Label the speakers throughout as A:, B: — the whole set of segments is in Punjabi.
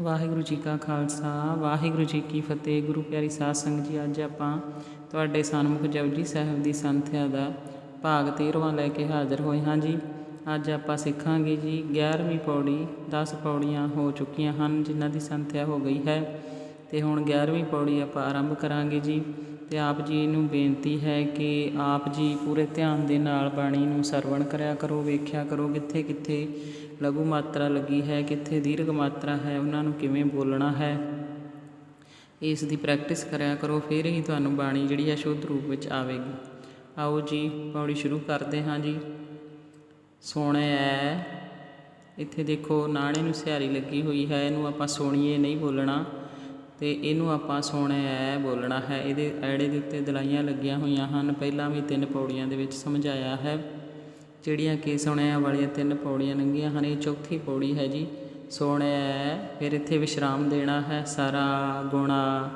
A: ਵਾਹਿਗੁਰੂ ਜੀ ਕਾ ਖਾਲਸਾ, ਵਾਹਿਗੁਰੂ ਜੀ ਕੀ ਫਤਿਹ। ਗੁਰੂ ਪਿਆਰੀ ਸਾਧ ਸੰਗਤ ਜੀ, ਅੱਜ ਆਪਾਂ ਤੁਹਾਡੇ ਸਨਮੁਖ ਜਪਜੀ ਸਾਹਿਬ ਦੀ ਸੰਥਿਆ ਦਾ ਭਾਗ 13ਵਾਂ ਲੈ ਕੇ ਹਾਜ਼ਰ ਹੋਏ ਹਾਂ ਜੀ। ਅੱਜ ਆਪਾਂ ਸਿੱਖਾਂਗੇ ਜੀ 11ਵੀਂ ਪੌੜੀ 10 ਪੌੜੀਆਂ ਹੋ ਚੁੱਕੀਆਂ ਹਨ, ਜਿਨ੍ਹਾਂ ਦੀ ਸੰਥਿਆ ਹੋ ਗਈ ਹੈ। ਅਤੇ ਹੁਣ 11ਵੀਂ ਪੌੜੀ ਆਪਾਂ ਆਰੰਭ ਕਰਾਂਗੇ ਜੀ। ਅਤੇ ਆਪ ਜੀ ਨੂੰ ਬੇਨਤੀ ਹੈ ਕਿ ਆਪ ਜੀ ਪੂਰੇ ਧਿਆਨ ਦੇ ਨਾਲ ਬਾਣੀ ਨੂੰ ਸਰਵਣ ਕਰਿਆ ਕਰੋ, ਵੇਖਿਆ ਕਰੋ ਕਿੱਥੇ ਕਿੱਥੇ ਲਘੂ ਮਾਤਰਾ ਲੱਗੀ ਹੈ, ਕਿੱਥੇ ਦੀਰਘ ਮਾਤਰਾ ਹੈ, ਉਹਨਾਂ ਨੂੰ ਕਿਵੇਂ ਬੋਲਣਾ ਹੈ। ਇਸ ਦੀ ਪ੍ਰੈਕਟਿਸ ਕਰਿਆ ਕਰੋ, ਫਿਰ ਹੀ ਤੁਹਾਨੂੰ ਬਾਣੀ ਜਿਹੜੀ ਹੈ ਸ਼ੁੱਧ ਰੂਪ ਵਿੱਚ ਆਵੇਗੀ। ਆਓ ਜੀ, ਪੌੜੀ ਸ਼ੁਰੂ ਕਰਦੇ ਹਾਂ ਜੀ। ਸੋਹਣਿਆ ਇੱਥੇ ਦੇਖੋ, ਨਾਣੇ ਨੂੰ ਸਿਹਾਰੀ ਲੱਗੀ ਹੋਈ ਹੈ, ਇਹਨੂੰ ਆਪਾਂ ਸੋਣੀਏ ਨਹੀਂ ਬੋਲਣਾ। ਤੇ ਇਹਨੂੰ ਆਪਾਂ ਸੋਹਣਿਆ ਬੋਲਣਾ ਹੈ। ਇਹਦੇ ਐੜੇ ਦੇ ਉੱਤੇ ਦਲਾਈਆਂ ਲੱਗੀਆਂ ਹੋਈਆਂ ਹਨ। ਪਹਿਲਾਂ ਵੀ ਤਿੰਨ ਪੌੜੀਆਂ ਦੇ ਵਿੱਚ ਸਮਝਾਇਆ ਹੈ। ਜਿਹੜੀਆਂ ਕਿ ਸੁਣਿਆ ਵਾਲੀਆਂ ਤਿੰਨ ਪੌੜੀਆਂ ਲੰਘੀਆਂ ਹਨ। ਇਹ ਚੌਥੀ ਪੌੜੀ ਹੈ ਜੀ। ਸੁਣਿਆ ਫਿਰ ਇੱਥੇ ਵਿਸ਼ਰਾਮ ਦੇਣਾ ਹੈ। ਸਾਰਾ ਗੁਣਾ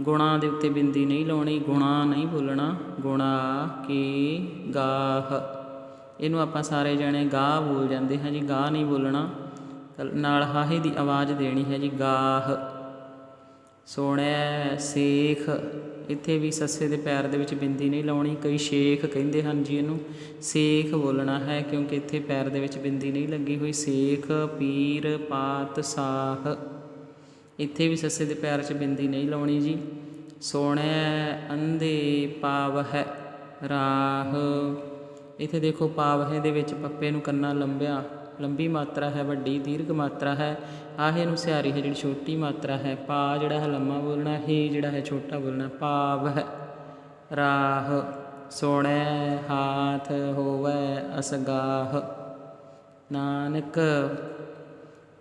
A: ਗੁਣਾ ਦੇ ਉੱਤੇ ਬਿੰਦੀ ਨਹੀਂ ਲਾਉਣੀ। ਗੁਣਾ ਨਹੀਂ ਬੋਲਣਾ। ਗੁਣਾ ਕੀ ਗਾਹ। ਇਹਨੂੰ ਆਪਾਂ ਸਾਰੇ ਜਾਣੇ ਗਾਹ ਬੋਲ ਜਾਂਦੇ ਹਾਂ ਜੀ। ਗਾਹ ਨਹੀਂ ਬੋਲਣਾ। ਤਾਂ ਨਾਲ ਹਾਹੇ ਦੀ ਆਵਾਜ਼ ਦੇਣੀ ਹੈ ਜੀ। ਗਾਹ। ਸੋਹਣਿਆ ਸੇਖ। ਇੱਥੇ ਵੀ ਸੱਸੇ ਦੇ ਪੈਰ ਦੇ ਵਿੱਚ ਬਿੰਦੀ ਨਹੀਂ ਲਾਉਣੀ, ਕਈ ਸ਼ੇਖ ਕਹਿੰਦੇ ਹਨ ਜੀ ਇਹਨੂੰ, ਸੇਖ ਬੋਲਣਾ ਹੈ ਕਿਉਂਕਿ ਇੱਥੇ ਪੈਰ ਦੇ ਵਿੱਚ ਬਿੰਦੀ ਨਹੀਂ ਲੱਗੀ ਹੋਈ। ਸੇਖ, ਪੀਰ, ਪਾਤ, ਸਾਹ। ਇੱਥੇ ਵੀ ਸੱਸੇ ਦੇ ਪੈਰ 'ਚ ਬਿੰਦੀ ਨਹੀਂ ਲਾਉਣੀ ਜੀ। ਸੋਹਣਿਆ ਅੰਧੇ ਪਾਵ ਹੈ ਰਾਹ। ਇੱਥੇ ਦੇਖੋ ਪਾਵ ਹੈ ਦੇ ਵਿੱਚ ਪੱਪੇ ਨੂੰ ਕੰਨਾ ਲੰਬਿਆ। ਲੰਬੀ ਮਾਤਰਾ ਹੈ, ਵੱਡੀ, ਦੀਰਘ ਮਾਤਰਾ ਹੈ। ਆਹੇ ਨੂੰ ਹੈ, ਜਿਹੜੀ ਛੋਟੀ ਮਾਤਰਾ ਹੈ। ਪਾ ਜਿਹੜਾ ਹੈ, ਲੰਮਾ ਬੋਲਣਾ, ਹੀ ਜਿਹੜਾ ਹੈ, ਛੋਟਾ ਬੋਲਣਾ, ਪਾਵ ਹੈ। ਰਾਹ ਸੋਹਣੈ ਹਾਥ ਹੋਵੇ, ਅਸਗਾਹ। ਨਾਨਕ,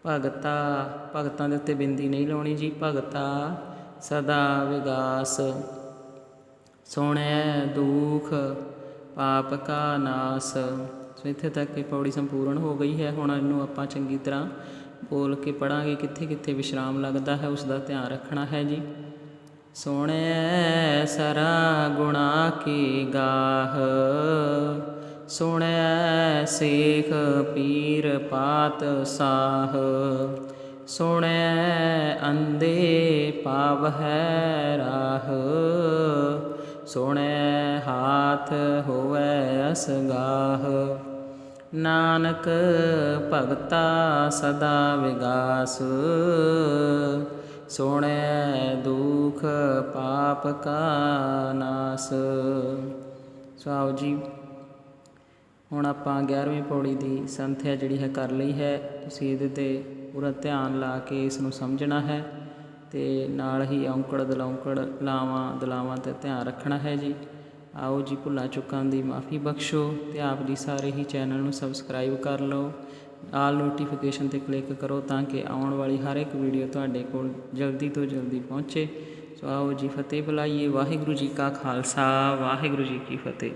A: ਭਗਤਾ, ਭਗਤਾਂ ਦੇ ਉੱਤੇ ਬਿੰਦੀ ਨਹੀਂ ਲਾਉਣੀ ਜੀ। ਭਗਤਾ ਸਦਾ ਵਿਗਾਸ। ਸੋਹਣੈ ਦੁਖ, ਪਾਪ ਕਾ ਨਾਸ। ਇੱਥੇ ਤੱਕ ਇਹ ਪੌੜੀ ਸੰਪੂਰਨ ਹੋ ਗਈ ਹੈ। ਹੁਣ ਇਹਨੂੰ ਆਪਾਂ ਚੰਗੀ ਤਰ੍ਹਾਂ ਬੋਲ ਕੇ ਪੜਾਂਗੇ ਕਿੱਥੇ ਕਿੱਥੇ ਵਿਸ਼ਰਾਮ ਲੱਗਦਾ ਹੈ, ਉਸ ਦਾ ਧਿਆਨ ਰੱਖਣਾ ਹੈ ਜੀ। ਸੁਣੈ ਸਰਾ ਗੁਣਾ ਕੀ ਗਾਹ ਸੁਣੈ ਸੇਖ ਪੀਰ ਪਾਤ ਸਾਹ ਸੁਣੈ ਅੰਦੇ ਪਾਵ ਹੈ ਰਾਹ ਸੁਣੈ ਹਾਥ ਹੋਵੇ ਅਸਗਾਹ। ਨਾਨਕ ਭਗਤਾ ਸਦਾ ਵਿਗਾਸ। ਸੋਹਣਿਆ ਦੁਖ ਪਾਪ ਕਾ ਨਾਸ। ਸੋ ਜੀ, ਹੁਣ ਆਪਾਂ 11ਵੀਂ ਪੌੜੀ ਦੀ ਸੰਥਿਆ ਜਿਹੜੀ ਹੈ ਕਰ ਲਈ ਹੈ। ਤੁਸੀਂ ਇਹਦੇ ਤੇ ਪੂਰਾ ਧਿਆਨ ਲਾ ਕੇ ਇਸ ਨੂੰ ਸਮਝਣਾ ਹੈ ਤੇ ਨਾਲ ਹੀ ਔਂਕੜ ਦਲੌਂਕੜ ਲਾਵਾਂ ਦਲਾਵਾਂ ਤੇ ਧਿਆਨ ਰੱਖਣਾ ਹੈ ਜੀ। ਆਓ ਜੀ ਭੁੱਲਾਂ ਚੁੱਕਾਂ ਦੀ ਮਾਫੀ ਬਖਸ਼ੋ ਤੇ ਆਪ ਜੀ ਸਾਰੇ ਹੀ ਚੈਨਲ ਨੂੰ ਸਬਸਕ੍ਰਾਈਬ ਕਰ ਲਓ। ਆਲ ਨੋਟੀਫਿਕੇਸ਼ਨ ਤੇ ਕਲਿੱਕ ਕਰੋ ਤਾਂ ਕਿ ਆਉਣ ਵਾਲੀ ਹਰ ਇੱਕ ਵੀਡੀਓ ਤੁਹਾਡੇ ਕੋਲ ਜਲਦੀ ਤੋਂ ਜਲਦੀ ਪਹੁੰਚੇ। ਸੋ ਆਓ ਜੀ ਫਤਿਹ ਬੁਲਾਈਏ। ਵਾਹਿਗੁਰੂ ਜੀ ਕਾ ਖਾਲਸਾ, ਵਾਹਿਗੁਰੂ ਜੀ ਕੀ ਫਤਿਹ।